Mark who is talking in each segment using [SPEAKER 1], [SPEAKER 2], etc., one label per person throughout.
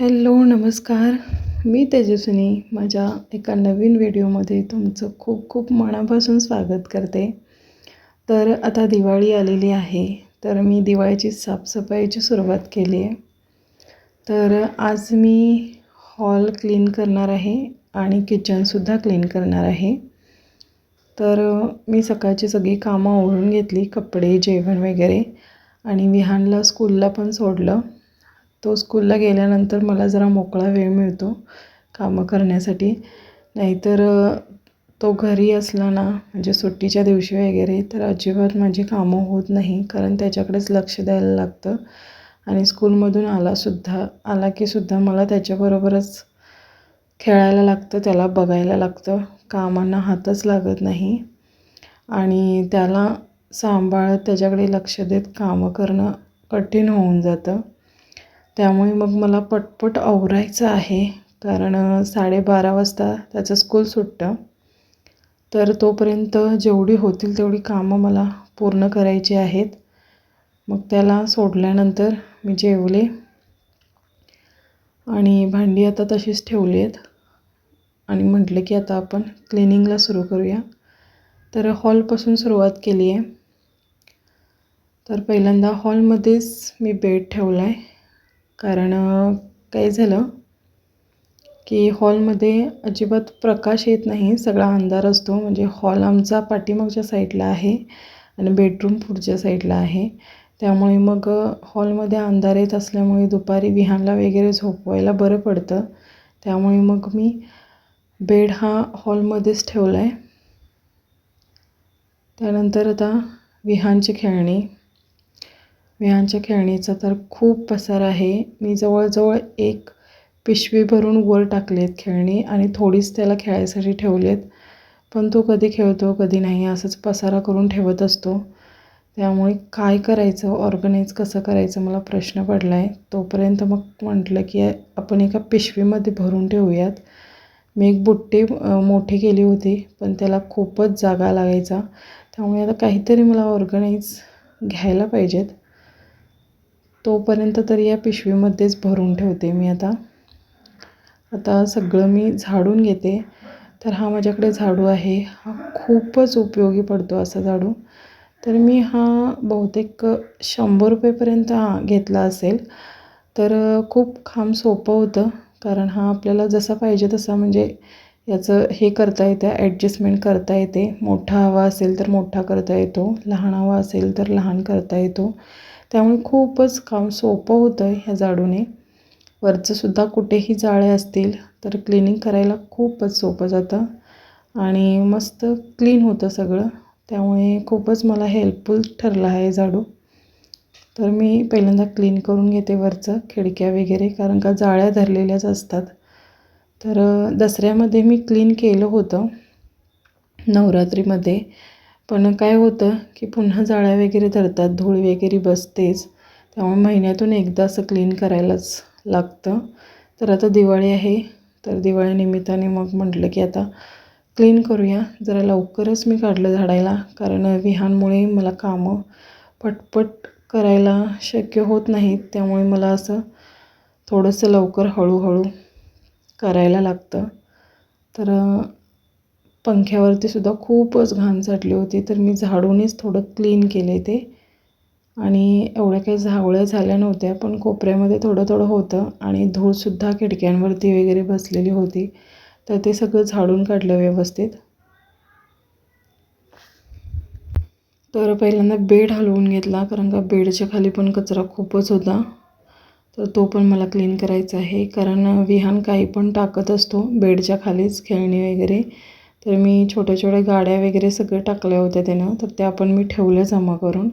[SPEAKER 1] Hello नमस्कार. मी तेजस्विनी. माझ्या एका नवीन व्हिडिओमध्ये तुमचं खूप खूप मनापासून स्वागत करते. तर आता दिवाळी आलेली आहे. तर मी दिवाळीची साफसफाईची सुरुवात केली आहे. तर आज मी हॉल क्लीन करणार आहे आणि किचनसुद्धा क्लीन करणार आहे. तर मी सकाळची सगळी कामं आवरून घेतली कपडे जेवण वगैरे आणि विहानला स्कूलला पण सोडलं. तो स्कूलला गेल्यानंतर मला जरा मोकळा वेळ मिळतो कामं करण्यासाठी. नाहीतर तो घरी असला ना म्हणजे सुट्टीच्या दिवशी वगैरे तर अजिबात माझी कामं होत नाही कारण त्याच्याकडेच लक्ष द्यायला लागतं. आणि स्कूलमधून आलासुद्धा आला की सुद्धा मला त्याच्याबरोबरच खेळायला लागतं त्याला बघायला लागतं कामांना हातच लागत नाही. आणि त्याला सांभाळत त्याच्याकडे लक्ष देत कामं करणं कठीण होऊन जातं. त्यामुळे मग मला पटपट आवरायचं आहे. कारण साडेबारा वाजता त्याचं स्कूल सुटतं. तर तोपर्यंत जेवढी होतील तेवढी कामं मला पूर्ण करायची आहेत. मग त्याला सोडल्यानंतर मी जेवले. आणि भांडी आता तशीच ठेवली आहेत. आणि म्हटलं की आता आपण क्लिनिंगला सुरू करूया. तर हॉलपासून सुरुवात केली आहे तर पहिल्यांदा हॉलमध्येच मी बेड ठेवला आहे कारण काय झालं की हॉलमध्ये अजिबात प्रकाश येत नाही सगळा अंधार असतो. म्हणजे हॉल आमचा पाठीमागच्या साईडला आहे आणि बेडरूम पुढच्या साईडला आहे. त्यामुळे मग हॉलमध्ये अंधार येत असल्यामुळे दुपारी विहानला वगैरे झोपवायला बरं पडतं. त्यामुळे मग मी बेड हा हॉलमध्येच ठेवला आहे त्यानंतर आता विहानची खेळणी. विहानच्या खेळणीचा तर खूप पसार आहे. मी जवळजवळ एक पिशवी भरून वर टाकलेत खेळणी आणि थोडीच त्याला खेळायसाठी ठेवली आहेत पण तो कधी खेळतो कधी नाही असंच पसारा करून ठेवत असतो. त्यामुळे काय करायचं ऑर्गनाईज कसं करायचं मला प्रश्न पडला आहे तोपर्यंत मग म्हटलं की आपण एका पिशवीमध्ये भरून ठेवूयात. मी एक बुट्टी मोठी केली होती पण त्याला खूपच जागा लागायचा. त्यामुळे आता काहीतरी मला ऑर्गनाईज घ्यायला पाहिजेत. तोपर्यंत तरी या पिशवीमध्येच भरून ठेवते मी आता. आता सगळं मी झाडून घेते. तर हा माझ्याकडे झाडू आहे. हा खूपच उपयोगी पडतो असा झाडू. तर मी हा बहुतेक शंभर रुपयेपर्यंत हा घेतला असेल. तर खूप खांब सोपं होतं. कारण हा आपल्याला जसा पाहिजे तसा म्हणजे याचं हे करता येतं ॲडजस्टमेंट करता येते. मोठा हवा असेल तर मोठा करता येतो. लहान हवा असेल तर लहान करता येतो. त्यामुळे खूपच काम सोपं होतं ह्या झाडूने. वरचंसुद्धा कुठेही जाळे असतील तर क्लिनिंग करायला खूपच सोपं जातं. आणि मस्त क्लीन होतं सगळं. त्यामुळे खूपच मला हेल्पफुल ठरला आहे झाडू. तर मी पहिल्यांदा क्लीन करून घेते वरचं खिडक्या वगैरे कारण का जाळ्या धरलेल्याच असतात. तर दसऱ्यामध्ये मी क्लीन केलं होतं. नवरात्रीमध्ये. पण काय होतं की पुन्हा जाळ्या वगैरे धरतात धूळ वगैरे बसतेच. त्यामुळे महिन्यातून एकदा असं क्लीन करायलाच लागतं. तर आता दिवाळी आहे तर दिवाळीनिमित्ताने मग म्हटलं की आता क्लीन करूया. जरा लवकरच मी काढलं झाडायला कारण विहानमुळे मला कामं पटपट करायला शक्य होत नाहीत. त्यामुळे मला असं थोडंसं लवकर हळूहळू करायला लागतं. तर पंख्यावरती सुद्धा खूपच घाण साठली होती तर मी झाडूनच थोडं क्लीन केले ते. आणि एवढ्या काही झावळ्या झाल्या नव्हत्या पण कोपऱ्यामध्ये थोडं थोडं होतं आणि धूळसुद्धा खिडक्यांवरती वगैरे बसलेली होती. तर ते सगळं झाडून काढलं व्यवस्थित. तर पहिल्यांदा बेड हलवून घेतला कारण का बेडच्या खाली पण कचरा खूपच होता. तर तो पण मला क्लीन करायचा आहे कारण विहान काही पण टाकत असतो बेडच्या खालीच खेळणी वगैरे. तर मी छोट्या छोट्या गाड्या वगैरे सगळं टाकल्या होत्या त्यानं तर त्या पण मी ठेवल्या जमा करून.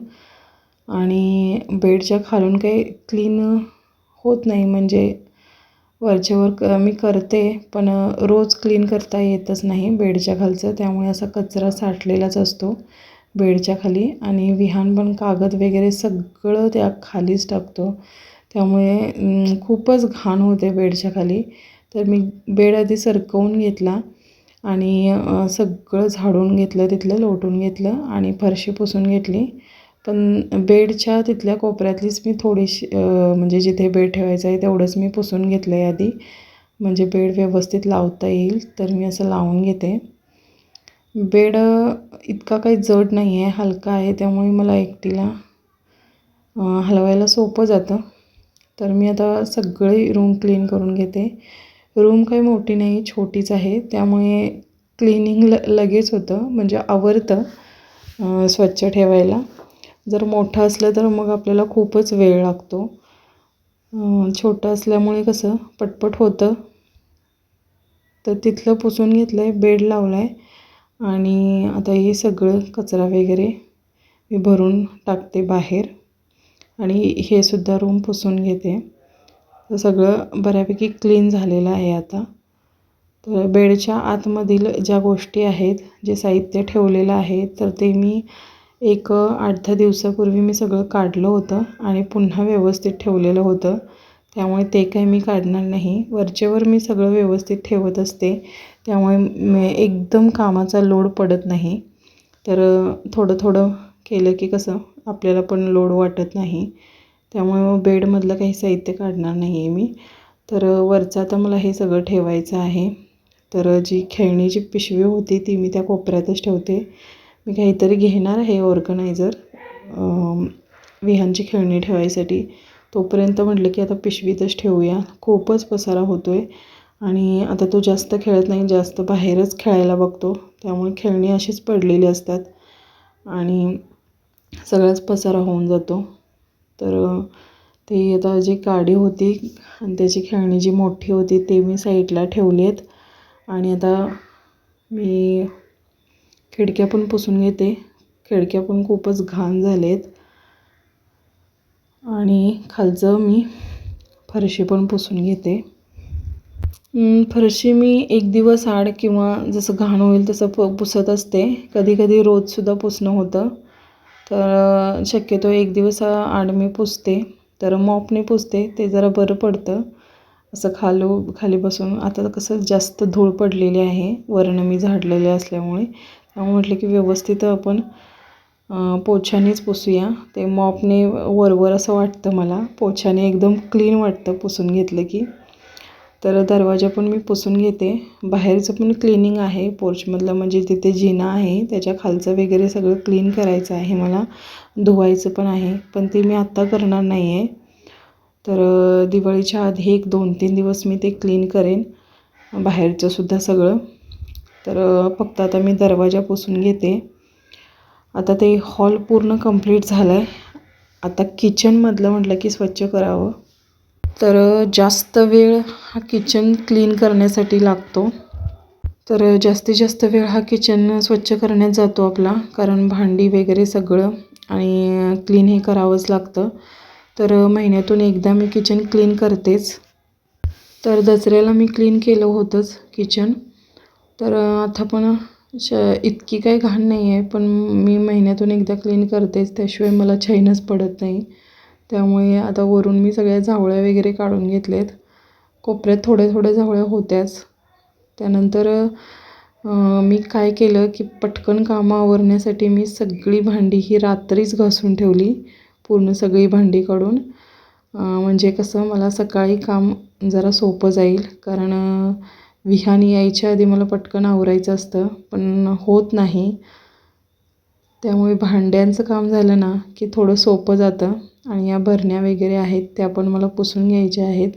[SPEAKER 1] आणि बेडच्या खालून काही क्लीन होत नाही म्हणजे वरच्यावर क मी करते पण रोज क्लीन करता येतच नाही बेडच्या खालचं. त्यामुळे असा कचरा साठलेलाच असतो बेडच्या खाली. आणि विहान पण कागद वगैरे सगळं त्या खालीच टाकतो. त्यामुळे खूपच घाण होते बेडच्या खाली. तर मी बेड आधी सरकवून घेतला. आणि सगळं झाडून घेतलं तिथलं लोटून घेतलं आणि फरशी पुसून घेतली. पण बेडच्या तिथल्या कोपऱ्यातलीच मी थोडीशी म्हणजे जिथे बेड ठेवायचं आहे तेवढंच मी पुसून घेतलं आहे आधी. म्हणजे बेड व्यवस्थित लावता येईल तर मी असं लावून घेते. बेड इतका काही जड नाही आहे हलका आहे त्यामुळे मला एकटीला हलवायला सोपं जातं. तर मी आता सगळी रूम क्लीन करून घेते. रूम काही मोठी नाही छोटीच आहे. त्यामुळे क्लिनिंग ल लगेच होतं. म्हणजे आवरतं स्वच्छ ठेवायला. जर मोठं असलं तर मग आपल्याला खूपच वेळ लागतो. छोटं असल्यामुळे कसं पटपट होतं. तर तिथलं पुसून घेतलं आहे बेड लावला आहे आणि आता हे सगळं कचरा वगैरे मी भरून टाकते बाहेर. आणि हे सुद्धा रूम पुसून घेते. तर सगळं बऱ्यापैकी क्लीन झालेलं आहे आता. तर बेडच्या आतमधील ज्या गोष्टी आहेत जे साहित्य ठेवलेलं आहे तर ते मी एक आठ दहा दिवसापूर्वी मी सगळं काढलं होतं आणि पुन्हा व्यवस्थित ठेवलेलं होतं. त्यामुळे ते काही मी काढणार नाही. वरचेवर मी सगळं व्यवस्थित ठेवत असते. त्यामुळे एकदम कामाचा लोड पडत नाही. तर थोडं थोडं केलं की कसं आपल्याला पण लोड वाटत नाही. त्यामुळे बेडमधलं काही साहित्य काढणार नाही आहे मी. तर वरचं आता मला हे सगळं ठेवायचं आहे. तर जी खेळणीची पिशवी होती ती मी त्या कोपऱ्यातच ठेवते. मी काहीतरी घेणार आहे ऑर्गनायझर विहांची खेळणी ठेवायसाठी. तोपर्यंत म्हटलं की आता पिशवीतच ठेवूया. खूपच पसारा होतो आहे आणि आता तो जास्त खेळत नाही जास्त बाहेरच खेळायला बघतो. त्यामुळे खेळणी अशीच पडलेली असतात. आणि सगळाच पसारा होऊन जातो. तर ते आता जी काडी होती आणि त्याची खेळणी जी मोठी होती ते मी साईडला ठेवली आहेत आणि आता मी खिडक्या पण पुसून घेते. खिडक्या पण खूपच घाण झाले आहेत आणि खालचं मी फरशी पण पुसून घेते. फरशी मी एक दिवस आड किंवा जसं घाण होईल तसं प पुसत असते. कधी कधी रोजसुद्धा पुसणं होतं. तर शक्यतो एक दिवस आड मी पुसते. तर मॉपने पुसते ते जरा बरं पडतं. असं खालू खाली बसून. आता कसं जास्त धूळ पडलेली आहे. वर्ण मी झाडलेले असल्यामुळे. त्यामुळे म्हटलं की व्यवस्थित आपण पोछानेच पुसूया. ते मॉपने वरवर असं वाटतं मला. पोछाने एकदम क्लीन वाटतं पुसून घेतलं की. तर दरवाजा पण मी पुसून घेते. बाहेरचं पण क्लिनिंग आहे. पोर्चमधलं म्हणजे तिथे जिना आहे त्याच्या खालचं वगैरे सगळं क्लीन करायचं आहे मला. धुवायचं पण आहे पण ते मी आत्ता करणार नाही आहे तर दिवाळीच्या आधी एक दोन तीन दिवस मी ते क्लीन करेन. बाहेरचं सुद्धा सगळं. तर फक्त आता मी दरवाजा पुसून घेते. आता ते हॉल पूर्ण कंप्लीट झालं आहे आता किचनमधलं म्हटलं की स्वच्छ करावं. तर जास्त वेळ हा किचन क्लीन करण्यासाठी लागतो. तर जास्तीत जास्त वेळ हा किचन स्वच्छ करण्यात जातो आपला कारण भांडी वगैरे सगळं आणि क्लीन हे करावंच लागतं. तर महिन्यातून एकदा मी किचन क्लीन करतेच. तर दसऱ्याला मी क्लीन केलं होतंच किचन तर आता पण श इतकी काही घाण नाही आहे पण मी महिन्यातून एकदा क्लीन करतेच त्याशिवाय मला छैनच पडत नाही. त्यामुळे आता वरून मी सगळ्या झावळ्या वगैरे काढून घेतलेत. कोपऱ्यात थोड्या थोड्या झावळ्या होत्याच. त्यानंतर मी काय केलं की पटकन कामं आवरण्यासाठी मी सगळी भांडी ही रात्रीच घासून ठेवली. पूर्ण सगळी भांडी काढून. म्हणजे कसं मला सकाळी काम जरा सोपं जाईल. कारण विहानी विहान यायच्या आधी मला पटकन आवरायचं असतं पण होत नाही. त्यामुळे भांड्यांचं काम झालं ना की थोडं सोपं जातं. आणि या भरण्या वगैरे आहेत त्या पण मला पुसून घ्यायच्या आहेत.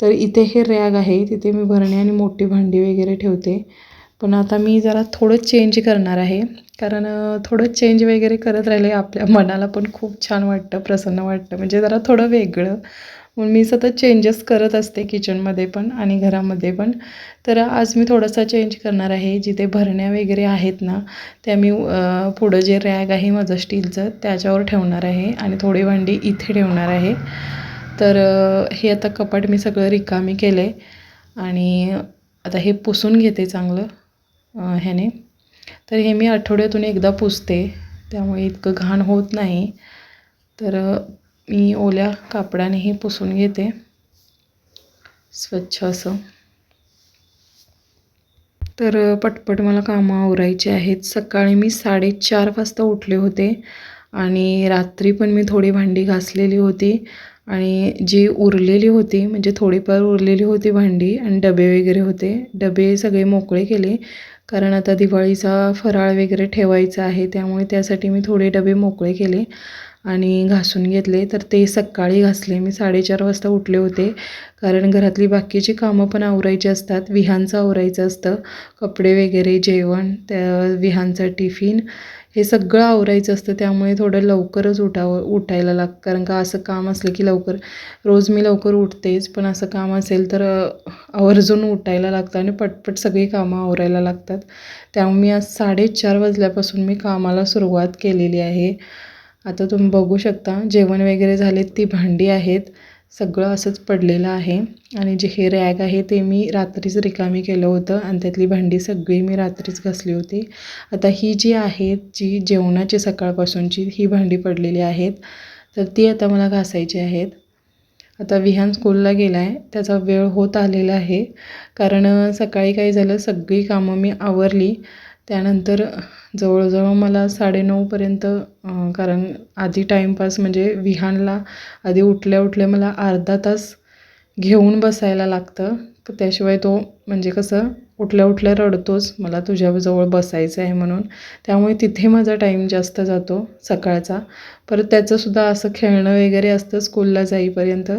[SPEAKER 1] तर इथे हे रॅग आहे तिथे मी भरणी आणि मोठी भांडी वगैरे ठेवते. पण आता मी जरा थोडं चेंज करणार आहे. कारण थोडं चेंज वगैरे करत राहिले आपल्या मनाला पण खूप छान वाटतं प्रसन्न वाटतं. म्हणजे जरा थोडं वेगळं. म्हणून मी सतत चेंजेस करत असते किचनमध्ये पण आणि घरामध्ये पण. तर आज मी थोडासा चेंज करणार आहे. जिथे भरण्या वगैरे आहेत ना त्या मी पुढं जे रॅग आहे माझं स्टीलचं त्याच्यावर ठेवणार आहे आणि थोडी भांडी इथे ठेवणार आहे. तर हे आता कपाट मी सगळं रिकामी केलं आहे आणि आता हे पुसून घेते चांगलं ह्याने. तर हे मी आठवड्यातून एकदा पुसते त्यामुळे इतकं घाण होत नाही. तर मी ओल्या कापडानेही पुसून घेते. स्वच्छ असं. तर पटपट मला कामं आवरायची आहेत. सकाळी मी साडेचार वाजता उठले होते आणि रात्री पण मी थोडी भांडी घासलेली होती आणि जी उरलेली होती म्हणजे थोडीफार उरलेली होती भांडी आणि डबे वगैरे होते. डबे सगळे मोकळे केले कारण आता दिवाळीचा फराळ वगैरे ठेवायचा आहे त्यामुळे त्यासाठी मी थोडे डबे मोकळे केले. आणि घासून घेतले तर ते सकाळी घासले. मी साडेचार वाजता उठले होते कारण घरातली बाकीची कामं पण आवरायची असतात. विहांचं आवरायचं असतं. कपडे वगैरे जेवण त्या विहांचा टिफिन हे सगळं आवरायचं असतं. त्यामुळे थोडं लवकरच उठावं उठायला लागतं कारण का असं काम असलं की लवकर रोज मी लवकर उठतेच पण असं काम असेल तर आवर्जून उठायला लागतं आणि पटपट सगळी कामं आवरायला लागतात. त्यामुळे मी आज साडेचार वाजल्यापासून मी कामाला सुरुवात केलेली आहे. आता तुम्ही बघू शकता जेवण वगैरे झाले ती भांडी आहेत सगळं असंच पडलेलं आहे. आणि जे हे रॅग आहे ते मी रात्रीच रिकामी केलं होतं आणि त्यातली भांडी सगळी मी रात्रीच घासली होती. आता ही जी आहे जी जेवणाची सकाळपासूनची ही भांडी पडलेली आहेत तर ती आता मला घासायची आहेत. आता विहान स्कूलला गेला आहे त्याचा वेळ होत आलेला आहे. कारण सकाळी काय झालं सगळी कामं मी आवरली. त्यानंतर जवळजवळ मला साडेनऊपर्यंत कारण आधी टाईमपास म्हणजे विहानला आधी उठल्या उठल्या मला अर्धा तास घेऊन बसायला लागतं. त्याशिवाय तो म्हणजे कसं उठल्या उठल्या रडतोच मला तुझ्याजवळ बसायचं आहे म्हणून. त्यामुळे तिथे माझा टाईम जास्त जातो सकाळचा. परत त्याचंसुद्धा असं खेळणं वगैरे असतं स्कूलला जाईपर्यंत.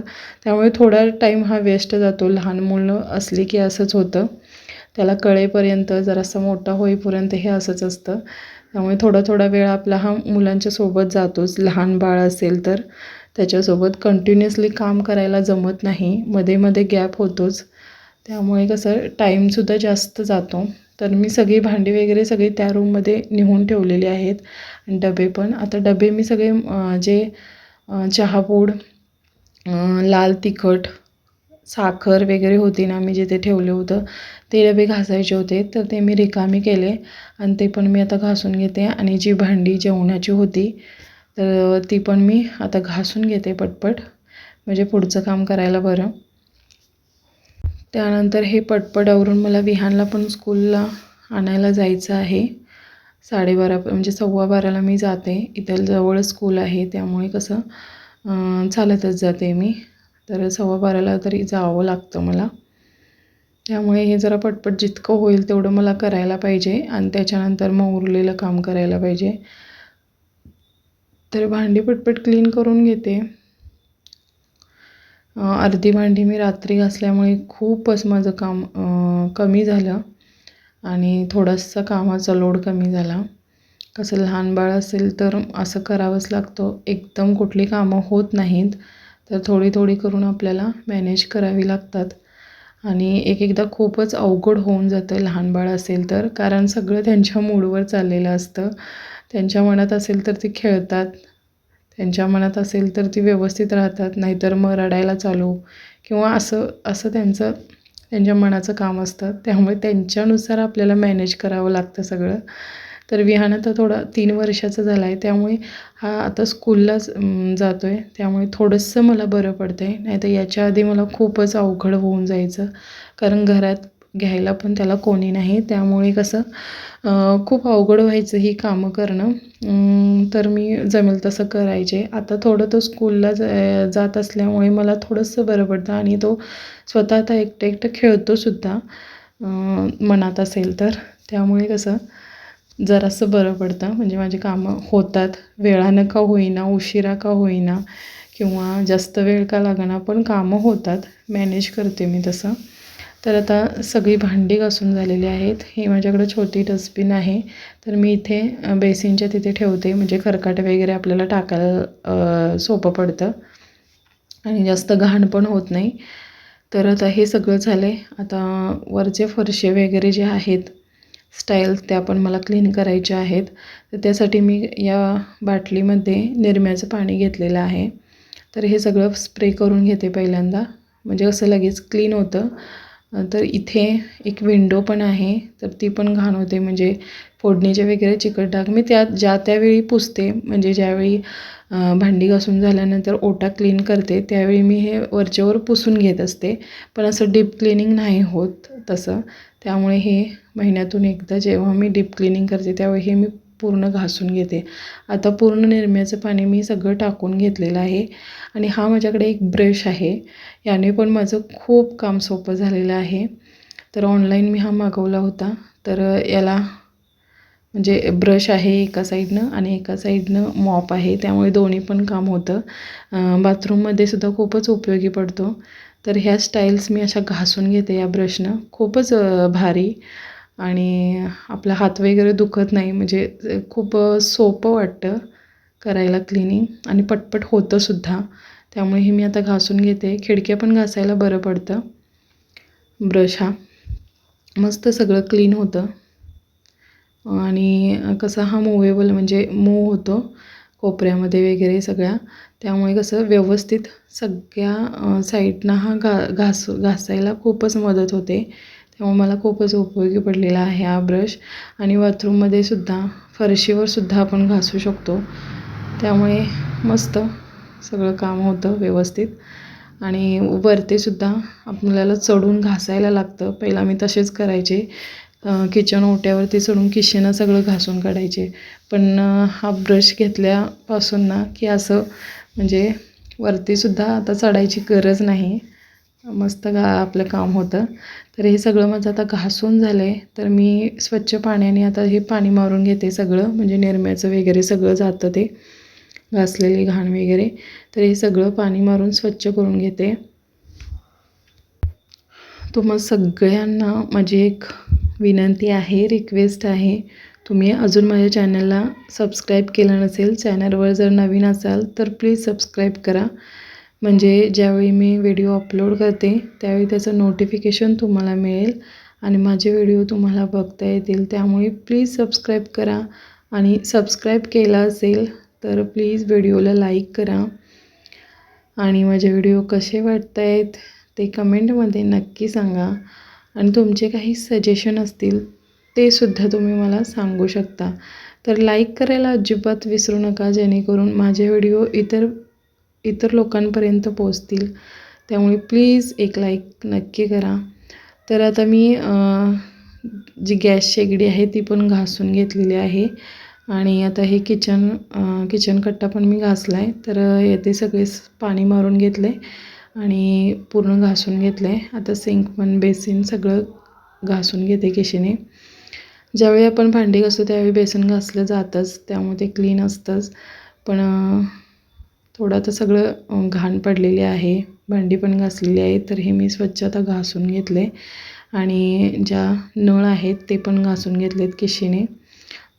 [SPEAKER 1] त्यामुळे थोडा टाईम हा वेस्ट जातो लहान मुलं असली की असंच होतं. त्याला कळेपर्यंत जरासा मोठा होईपर्यंत हे असंच असतं. त्यामुळे थोडा थोडा वेळ आपला हा मुलांच्या सोबत जातोच. लहान बाळ असेल तर त्याच्यासोबत कंटिन्युअसली काम करायला जमत नाही. मध्ये मध्ये गॅप होतोच. त्यामुळे कसं टाईमसुद्धा जास्त जातो. तर मी सगळी भांडी वगैरे सगळी त्या रूममध्ये निहून ठेवलेली आहेत. आणि डबे पण. आता डबे मी सगळे जे चहापूड लाल तिखट साखर वगैरे होती ना मी जिथे ठेवलं होतं ते डबे घासायचे होते. तर ते मी रिकामी केले आणि ते पण मी आता घासून घेते. आणि जी भांडी जेवणाची होती तर ती पण मी आता घासून घेते पटपट. म्हणजे पुढचं काम करायला बरं. त्यानंतर हे पटपट आवरून मला विहानला पण स्कूलला आणायला जायचं आहे. साडेबारा म्हणजे सव्वा बाराला मी जाते. इथं जवळ स्कूल आहे त्यामुळे कसं चालतच जाते मी. तर सव्वा बाराला तरी जावं लागतं मला. त्यामुळे हे जरा पटपट जितकं होईल तेवढं मला करायला पाहिजे आणि त्याच्यानंतर मग उरलेलं काम करायला पाहिजे. तर भांडी पटपट क्लीन करून घेते. अर्धी भांडी मी रात्री घासल्यामुळे खूपच माझं काम कमी झालं आणि थोडंसं कामाचा लोड कमी झाला. कसं लहान बाळ असेल तर असं करावंच लागतं. एकदम कुठली कामं होत नाहीत. तर थोडी थोडी करून आपल्याला मॅनेज करावी लागतात. आणि एक एकदा खूपच अवघड होऊन जातं लहान बाळ असेल तर. कारण सगळं त्यांच्या मूडवर चाललेलं असतं. त्यांच्या मनात असेल तर ती खेळतात. त्यांच्या मनात असेल तर ती व्यवस्थित राहतात. नाहीतर मग रडायला चालू. किंवा असं असं त्यांचं त्यांच्या मनाचं काम असतं. त्यामुळे त्यांच्यानुसार आपल्याला मॅनेज करावं लागतं सगळं. तर विहान आता थोडा तीन वर्षाचा झाला आहे त्यामुळे हा आता स्कूललाच जातो आहे त्यामुळे थोडंसं मला बरं पडतं आहे नाहीतर याच्या आधी मला खूपच अवघड होऊन जायचं. कारण घरात घ्यायला पण त्याला कोणी नाही. त्यामुळे कसं खूप अवघड व्हायचं ही कामं करणं. तर मी जमेल तसं करायचे. आता थोडं तो स्कूलला जात असल्यामुळे मला थोडंसं बरं पडतं. आणि तो स्वतः आता एकटं एकटं खेळतोसुद्धा मनात असेल तर. त्यामुळे कसं जरासं बरं पडतं. म्हणजे माझी कामं होतात. वेळानं का होईना उशिरा का होईना किंवा जास्त वेळ का लागणार पण कामं होतात. मॅनेज करते मी तसं. तर आता सगळी भांडी घासून झालेली आहेत. ही माझ्याकडं छोटी डस्टबिन आहे. तर मी इथे बेसिनच्या तिथे ठेवते. म्हणजे खरकाट वगैरे आपल्याला टाकायला सोपं पडतं. आणि जास्त घाण पण होत नाही. तर आता हे सगळं झालं आहे आता वरचे फरशे वगैरे जे आहेत स्टाईल त्या पण मला क्लीन करायच्या आहेत. तर त्यासाठी मी या बाटलीमध्ये निरम्याचं पाणी घेतलेलं आहे. तर हे सगळं स्प्रे करून घेते पहिल्यांदा. म्हणजे असं लगेच क्लीन होतं. तर इथे एक विंडो पण आहे तर ती पण घाण होते म्हणजे फोडणीचे वगैरे चिकट डाग. मी त्या ज्या त्यावेळी पुसते म्हणजे ज्यावेळी भांडी घासून झाल्यानंतर ओटा क्लीन करते त्यावेळी मी हे वरच्यावर पुसून घेत असते. पण असं डीप क्लिनिंग नाही होत तसं. त्यामुळे हे महिन्यातून एकदा जेव्हा मी डीप क्लिनिंग करते त्यावेळी हे मी पूर्ण घासून घेते. आता पूर्ण निरम्याचं पाणी मी सगळं टाकून घेतलेलं आहे. आणि हा माझ्याकडे एक ब्रश आहे. याने पण माझं खूप काम सोपं झालेलं आहे. तर ऑनलाईन मी हा मागवला होता. तर याला म्हणजे ब्रश आहे एका साईडनं आणि एका साईडनं मॉप आहे. त्यामुळे दोन्ही पण काम होतं. बाथरूममध्ये सुद्धा खूपच उपयोगी पडतो. तर ह्या स्टाईल्स मी अशा घासून घेते या ब्रशनं. खूपच भारी. आणि आपला हात वगैरे दुखत नाही. म्हणजे खूप सोपं वाटतं करायला क्लिनिंग आणि पटपट होतंसुद्धा त्यामुळे हे मी आता घासून घेते. खिडक्या पण घासायला बरं पडतं. ब्रश हा. मस्त सगळं क्लीन होतं. आणि कसा हा मूवेबल म्हणजे मूव होतो. कोपऱ्यामध्ये वगैरे सगळ्या. त्यामुळे कसं व्यवस्थित सगळ्या साईडनं हा घा घास घासायला खूपच मदत होते. त्यामुळे मला खूपच उपयोगी पडलेला आहे हा ब्रश. आणि बाथरूममध्ये सुद्धा फरशीवर सुद्धा आपण घासू शकतो. त्यामुळे मस्त सगळं काम होतं व्यवस्थित. आणि वरतीसुद्धा आपल्याला चढून घासायला लागतं. पहिला मी तसेच करायचे. किचन ओट्यावरती चढून किशेनं सगळं घासून काढायचे. पण हा ब्रश घेतल्यापासून ना की असं म्हणजे वरतीसुद्धा आता चढायची गरज नाही. मस्त गा आपलं काम होतं. तर हे सगळं माझं आता घासून झालं आहे तर मी स्वच्छ पाण्याने आता हे पाणी मारून घेते सगळं. म्हणजे निरम्याचं वगैरे सगळं जातं ते. घासलेली घाण वगैरे. तर हे सगळं पाणी मारून स्वच्छ करून घेते. तुम्हा सगळ्यांना माझी एक विनंती आहे रिक्वेस्ट आहे. तुम्ही अजून माझ्या चॅनलला सबस्क्राईब केलं नसेल चॅनलवर जर नवीन असाल तर प्लीज सबस्क्राईब करा. म्हणजे ज्यावेळी मी व्हिडिओ अपलोड करते त्यावेळी त्याचं नोटिफिकेशन तुम्हाला मिळेल. आणि माझे व्हिडिओ तुम्हाला बघता येतील. त्यामुळे प्लीज सबस्क्राईब करा. आणि सबस्क्राईब केला असेल तर प्लीज व्हिडिओला लाईक करा. आणि माझे व्हिडिओ कसे वाटत आहेत ते कमेंटमध्ये नक्की सांगा. आणि तुमचे काही सजेशन असतील ते सुद्धा तुम्ही मला सांगू शकता. तर लाईक करायला अजिबात विसरू नका जेणेकरून माझे व्हिडिओ इतर इतर लोकांपर्यंत पोचतील त्यामुळे प्लीज एक लाईक नक्की करा. तर आता मी जी गॅस शेगडी आहे ती पण घासून घेतलेली आहे. आणि आता हे किचन किचन कट्टा पण मी घासला आहे तर येथे सगळे पाणी मारून घेतले आणि पूर्ण घासून घेतलं. आहे आता सिंक पण बेसिन सगळं घासून घेते केशीने ज्यावेळी आपण भांडी घासतो त्यावेळी बेसन घासलं जातंच. त्यामुळे ते क्लीन असतंच. पण थोडं आता सगळं घाण पडलेले आहे. भांडी पण घासलेली आहे तर हे मी स्वच्छ आता घासून घेतले. आणि ज्या नळ आहेत ते पण घासून घेतलेत केशीने.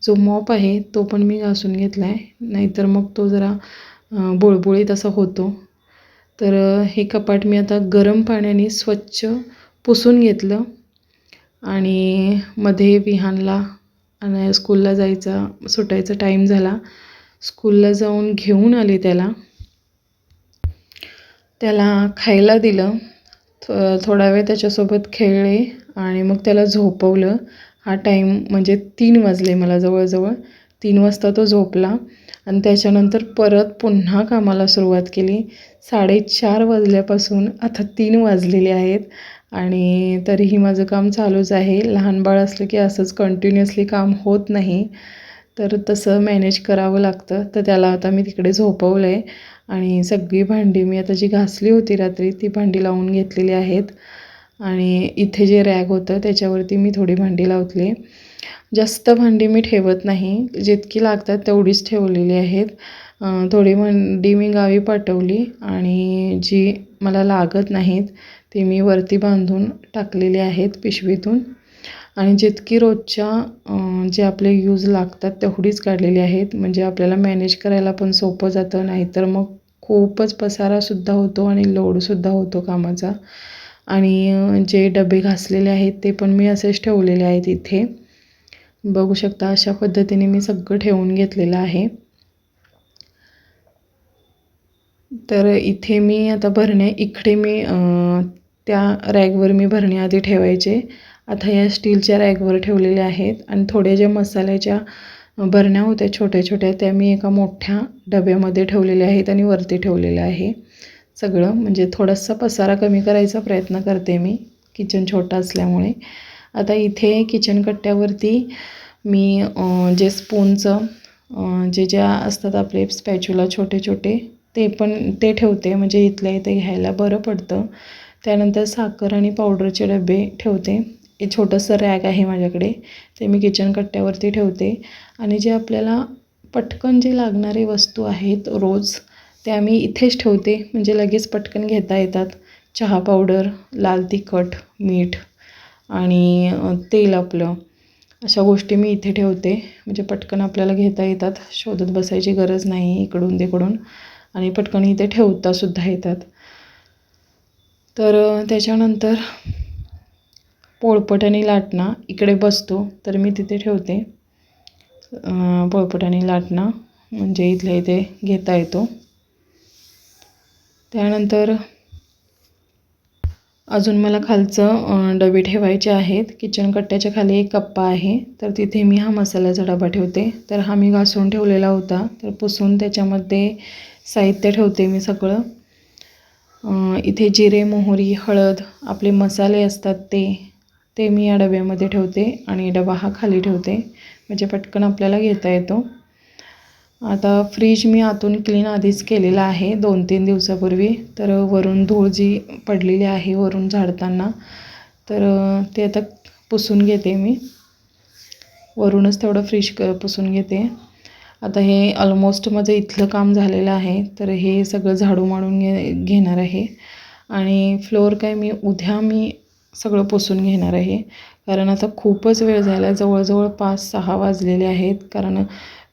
[SPEAKER 1] जो मॉप आहे तो पण मी घासून घेतला आहे नाहीतर मग तो जरा बुळबुळीत असा होतो. तर हे कपाट मी आता गरम पाण्याने स्वच्छ पुसून घेतलं. आणि मध्ये विहानला आणि स्कूलला जायचा सुटायचा टाईम झाला. स्कूलला जाऊन घेऊन आले त्याला. त्याला खायला दिलं. थो थोडा वेळ त्याच्यासोबत खेळले आणि मग त्याला झोपवलं. हा टाईम म्हणजे तीन वाजले मला जवळजवळ. तीन वाजता तो झोपला आणि त्याच्यानंतर परत पुन्हा कामाला सुरुवात केली. साडेचार वाजल्यापासून आता तीन वाजलेले आहेत आणि तरीही माझं काम चालूच आहे. लहान बाळ असलं की असंच कंटिन्युअसली काम होत नाही. तर तसं मॅनेज करावं लागतं. तर त्याला आता मी तिकडे झोपवलं आहे आणि सगळी भांडी मी आता जी घासली होती रात्री ती भांडी लावून घेतलेली आहेत. आणि इथे जे रॅग होतं त्याच्यावरती मी थोडी भांडी लावतली. जास्त भांडी मी ठेवत नाही. जितकी लागतात तेवढीच ठेवलेली आहेत. थोडी भांडी मी गावी पाठवली. आणि जी मला लागत नाहीत ती मी वरती बांधून टाकलेली आहेत पिशवीतून. आणि जितकी रोजच्या जे आपले यूज लागतात तेवढीच काढलेली आहेत. म्हणजे आपल्याला मॅनेज करायला पण सोपं जातं नाहीतर मग खूपच पसारासुद्धा होतो आणि लोडसुद्धा होतो कामाचा. आणि जे डबे घासलेले आहेत ते पण मी असेच ठेवलेले आहेत इथे. बघू शकता अशा पद्धतीने मी सगळं ठेवून घेतलेलं आहे. तर इथे मी आता भरणे इकडे मी त्या रॅगवर मी भरणे आधी ठेवायचे. आता या स्टीलच्या रॅगवर ठेवलेल्या आहेत आणि थोड्या ज्या मसाल्याच्या बरण्या होत्या छोट्या छोट्या त्या मी एका मोठ्या डब्यामध्ये ठेवलेल्या आहेत आणि वरती ठेवलेल्या आहे. सगळं म्हणजे थोडासा पसारा कमी करायचा प्रयत्न करते मी किचन छोटा असल्यामुळे. आता इथे किचन कट्ट्यावरती मी जे स्पूनचं जे ज्या असतात आपले स्पॅच्युला छोटे छोटे ते पण ते ठेवते. म्हणजे इथल्या इथे घ्यायला बरं पडतं. त्यानंतर साखर आणि पावडरचे डबे ठेवते. हे छोटंसं रॅग आहे माझ्याकडे ते मी किचन कट्ट्यावरती ठेवते. आणि जे आपल्याला पटकन जे लागणारे वस्तू आहेत रोज त्या मी इथेच ठेवते. म्हणजे लगेच पटकन घेता येतात. चहा पावडर लाल तिखट मीठ आणि तेल आपलं. अशा गोष्टी मी इथे ठेवते. म्हणजे पटकन आपल्याला घेता येतात. शोधत बसायची गरज नाही इकडून तिकडून. आणि पटकन इथे ठेवतासुद्धा येतात. तर त्याच्यानंतर पोळपट आणि लाटणा. इकडे बसतो तर मी तिथे ठेवते. पोळपट आणि लाटणा म्हणजे इथल्या इथे घेता येतो. त्यानंतर अजून मला खालचं डबे ठेवायचे आहेत. किचन कट्ट्याच्या खाली एक कप्पा आहे. तर तिथे मी हा मसाल्याचा डबा ठेवते. तर हा मी घासून ठेवलेला होता. तर पुसून त्याच्यामध्ये साहित्य ठेवते मी सगळं. इथे जिरे मोहरी हळद आपले मसाले असतात ते ते मी या डब्यामध्ये ठेवते आणि डबा हा खाली ठेवते. म्हणजे पटकन आपल्याला घेता येतो. आता फ्रीज मी आतून क्लीन आधीच केलेला आहे दोन तीन दिवसापूर्वी. तर वरून धूळ जी पडलेली आहे वरून झाडताना तर ते आता पुसून घेते मी. वरूनच तेवढं फ्रीज क पुसून घेते. आता हे ऑलमोस्ट माझं इथलं काम झालेलं आहे तर हे सगळं झाडू मारून घे घेणार आहे. आणि फ्लोअर काय मी उद्या मी सगळं पुसून घेणार आहे. कारण आता खूपच वेळ झाला आहे जवळजवळ पाच सहा वाजलेले आहेत. कारण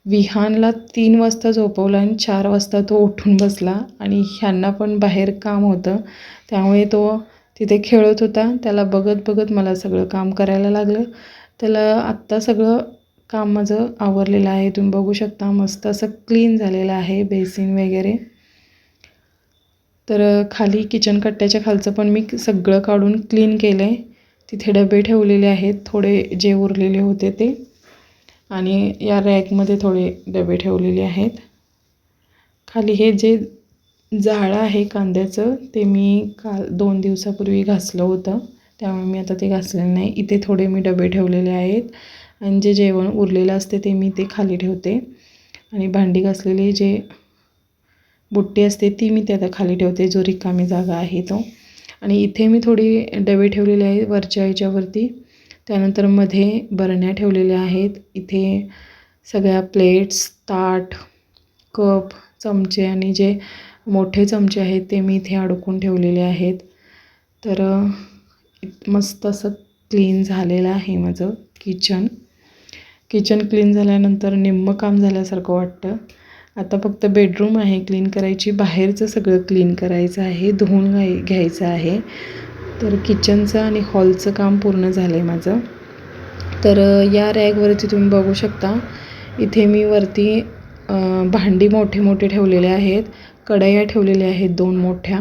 [SPEAKER 1] विहानला तीन वाजता झोपवलं आणि चार वाजता तो उठून बसला. आणि ह्यांना पण बाहेर काम होतं. त्यामुळे तो तिथे खेळत होता. त्याला बघत बघत मला सगळं काम करायला लागलं. त्याला आत्ता सगळं काम माझं आवरलेलं आहे. तुम्ही बघू शकता. मस्त असं क्लीन झालेलं आहे. बेसिन वगैरे. तर खाली किचन कट्ट्याच्या खालचं पण मी सगळं काढून क्लीन केलं आहे तिथे डबे ठेवलेले आहेत. थोडे जे उरलेले होते ते. आणि या रॅकमध्ये थोडे डबे ठेवलेले आहेत. खाली हे जे जाळं आहे कांद्याचं ते मी काल दोन दिवसापूर्वी घासलं होतं. त्यामुळे मी आता ते घासलेलं नाही. इथे थोडे मी डबे ठेवलेले आहेत. आणि जे जेवण उरलेलं असते ते मी ते खाली ठेवते. आणि भांडी घासलेले जे बुट्टी असते ती मी ते आता खाली ठेवते जो रिकामी जागा आहे तो. आणि इथे मी थोडी डबे ठेवलेले आहेत वरच्या याच्यावरती. त्यानंतरमध्ये बरण्या ठेवलेल्या आहेत. इथे सगळ्या प्लेट्स ताट कप चमचे आणि जे मोठे चमचे आहेत ते मी इथे अडकून ठेवलेले आहेत. तर मस्त असं क्लीन झालेलं आहे माझं किचन किचन क्लीन झाल्यानंतर निम्मं काम झाल्यासारखं वाटतं. आता फक्त बेडरूम आहे क्लीन करायची. बाहेरचं सगळं क्लीन करायचं आहे धुवून घ्यायचं आहे. तर किचनचं आणि हॉलचं काम पूर्ण झालं आहे माझं. तर या रॅगवरती तुम्ही बघू शकता. इथे मी वरती भांडी मोठे मोठे ठेवलेले आहेत. कढया ठेवलेल्या आहेत दोन मोठ्या.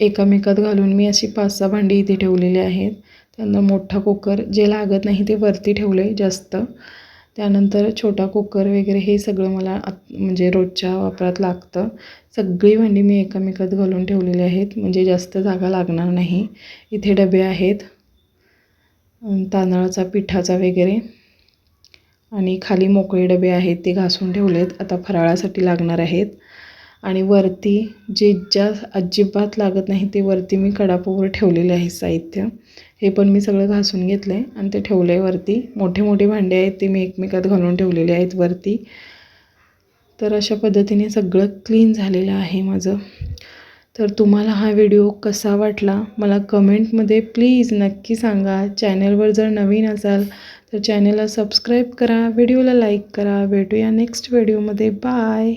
[SPEAKER 1] एकामेकात घालून मी अशी पाच सहा भांडी इथे ठेवलेली आहेत. त्यांना मोठा कुकर जे लागत नाही ते वरती ठेवले जास्त. त्यानंतर छोटा कुकर वगैरे हे सगळं मला आत म्हणजे रोजच्या वापरात लागतं. सगळी भांडी मी एकामेकात घालून ठेवलेली आहेत. म्हणजे जास्त जागा लागणार नाही. इथे डबे आहेत. तांदळाचा पिठाचा वगैरे. आणि खाली मोकळे डबे आहेत ते घासून ठेवलेत. आता फराळासाठी लागणार आहेत. आणि वरती जे ज्या अजिबात लागत नाही ते वरती मी कडापोवर ठेवलेले आहे साहित्य. हे पण मी सगळं घासून घेतलं आहे आणि ते ठेवलं आहे वरती. मोठे मोठे भांडे आहेत ते मी एकमेकात घालून ठेवलेले आहेत वरती. तर अशा पद्धतीने सगळं क्लीन झालेलं आहे माझं. तर तुम्हाला हा व्हिडिओ कसा वाटला? मला कमेंटमध्ये प्लीज नक्की सांगा. चॅनलवर जर नवीन असाल तर चॅनलला सबस्क्राईब करा. व्हिडिओला लाईक करा. भेटूया नेक्स्ट व्हिडिओमध्ये बाय